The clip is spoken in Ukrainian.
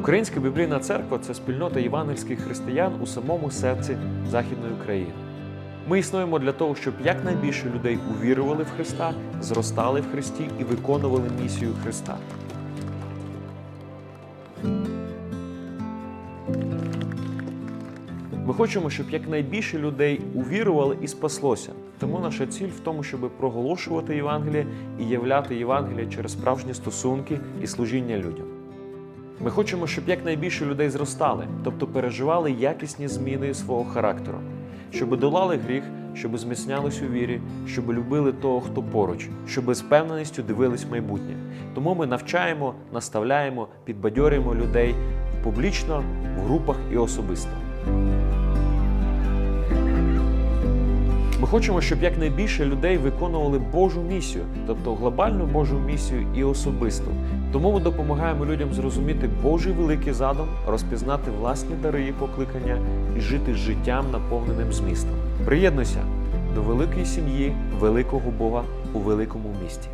Українська біблійна церква це спільнота євангельських християн у самому серці Західної України. Ми існуємо для того, щоб якнайбільше людей увірували в Христа, зростали в Христі і виконували місію Христа. Ми хочемо, щоб якнайбільше людей увірували і спаслося. Тому наша ціль в тому, щоб проголошувати Євангеліє і являти Євангеліє через справжні стосунки і служіння людям. Ми хочемо, щоб якнайбільше людей зростали, тобто переживали якісні зміни свого характеру, щоб долали гріх, щоб зміцнялись у вірі, щоб любили того, хто поруч, щоб з певненістю дивились майбутнє. Тому ми навчаємо, наставляємо, підбадьорюємо людей публічно, в групах і особисто. Ми хочемо, щоб якнайбільше людей виконували Божу місію, тобто глобальну Божу місію і особисту. Тому ми допомагаємо людям зрозуміти Божий великий задум, розпізнати власні дари і покликання і жити життям, наповненим змістом. Приєднуйся до великої сім'ї, великого Бога у великому місті.